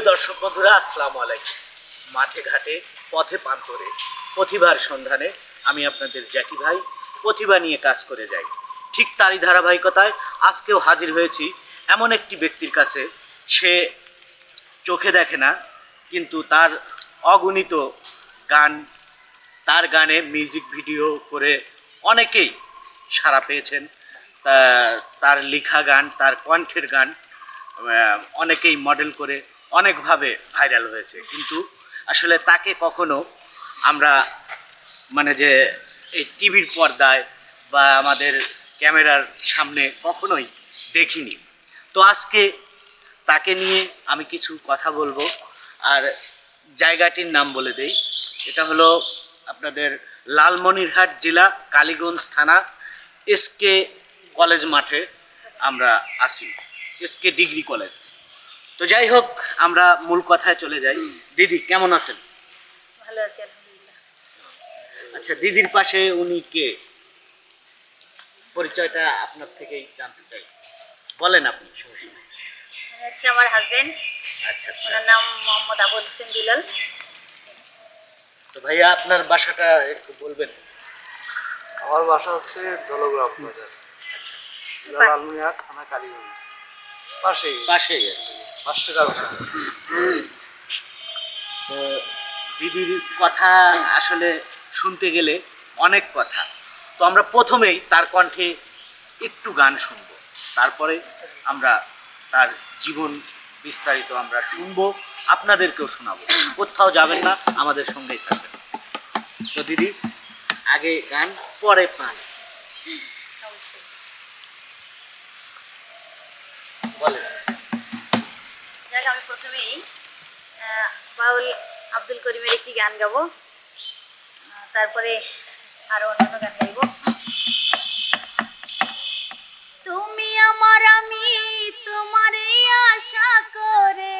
দর্শক বন্ধুরা, আসসালামু আলাইকুম। মাঠে ঘাটে, পথে প্রান্তরে প্রতিভার সন্ধানে আমি আপনাদের জ্যাকি ভাই, প্রতিভা নিয়ে কাজ করে যাই। ঠিক তারই ধারাবাহিকতায় আজকেও হাজির হয়েছি এমন একটি ব্যক্তির কাছে। সে চোখে দেখে না, কিন্তু তার অগণিত গান, তার গানে মিউজিক ভিডিও করে অনেকেই সাড়া পেয়েছেন। তার লেখা গান, তার কণ্ঠের গান অনেকেই মডেল করে অনেকভাবে ভাইরাল হয়েছে। কিন্তু আসলে তাকে কখনো আমরা মানে যে এই টিভির পর্দায় বা আমাদের ক্যামেরার সামনে কখনোই দেখিনি। তো আজকে তাকে নিয়ে আমি কিছু কথা বলব। আর জায়গাটির নাম বলে দেই। এটা হলো আপনাদের লালমনিরহাট জেলা, কালীগঞ্জ থানা এসকে কলেজ মাঠে আমরা আসি এসকে ডিগ্রি কলেজ। তো যাই হোক আমরা মূল কথায় চলে যাই। দিদি কেমন আছেন? ভালো আছি আলহামদুলিল্লাহ। আচ্ছা দিদির পাশে উনি কে? পরিচয়টা আপনার থেকেই জানতে চাই। বলেন আপনি সমস্যা হচ্ছে আমার হাজবেন্ড আচ্ছা আচ্ছা। ওনার নাম মোহাম্মদ আবুল হোসেন দুলাল। তো ভাইয়া আপনার বাসাটা একটু বলবেন। আমার বাসা হচ্ছে দলগ্রাম বাজার। জেলা লালমিয়া থানা কালীগঞ্জ। পাশেই। পাশেই আর কি। দিদির কথা আসলে শুনতে গেলে অনেক কথা। তো আমরা প্রথমেই তার কণ্ঠে একটু গান শুনব। তারপরে আমরা তার জীবন বিস্তারিত আমরা শুনব, আপনাদেরকেও শোনাবো। কোথাও যাবেন না, আমাদের সঙ্গেই থাকবেন। তো দিদি, আগে গান, পরে পান বলেন। যাক, আমি প্রথমেই বাউল আব্দুল করিমের একটি গান গাবো। তারপরে আরও অন্যান্য গান গাইব। তুমি আমার, আমি তোমারে আশা করে।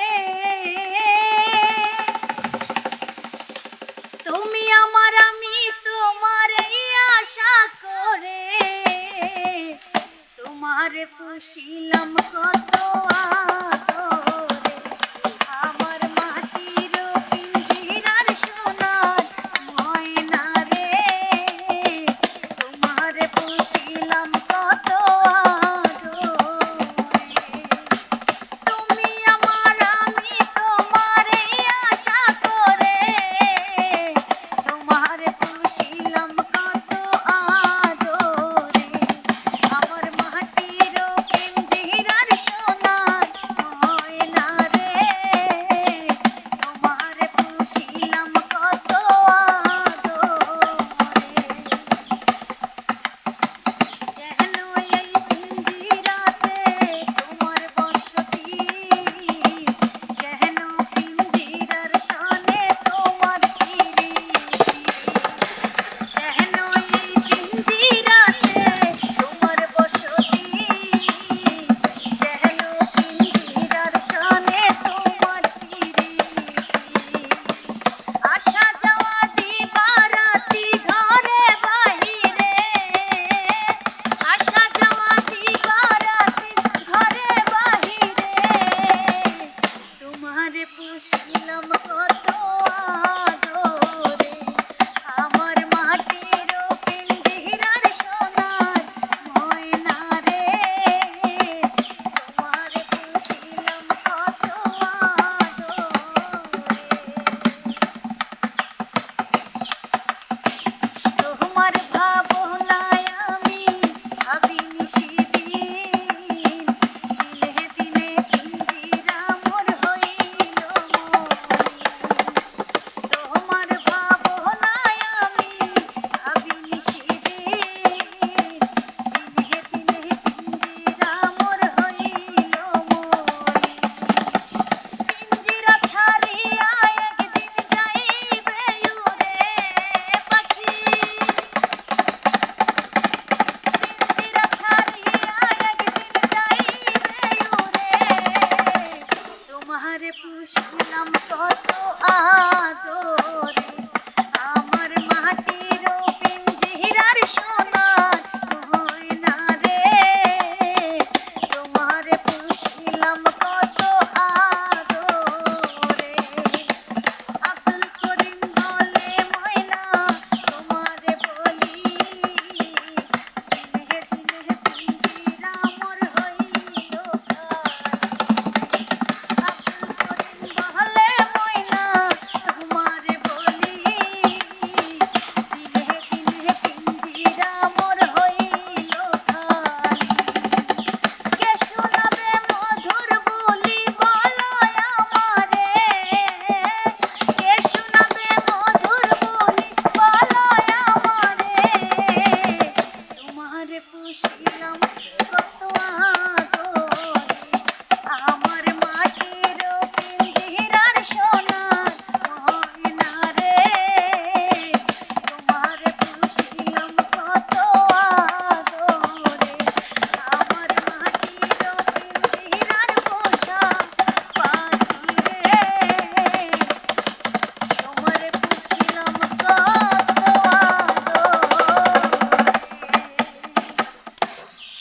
তুমি আমার, আমি তোমারে আশা করে। তোমার পুষিলাম কত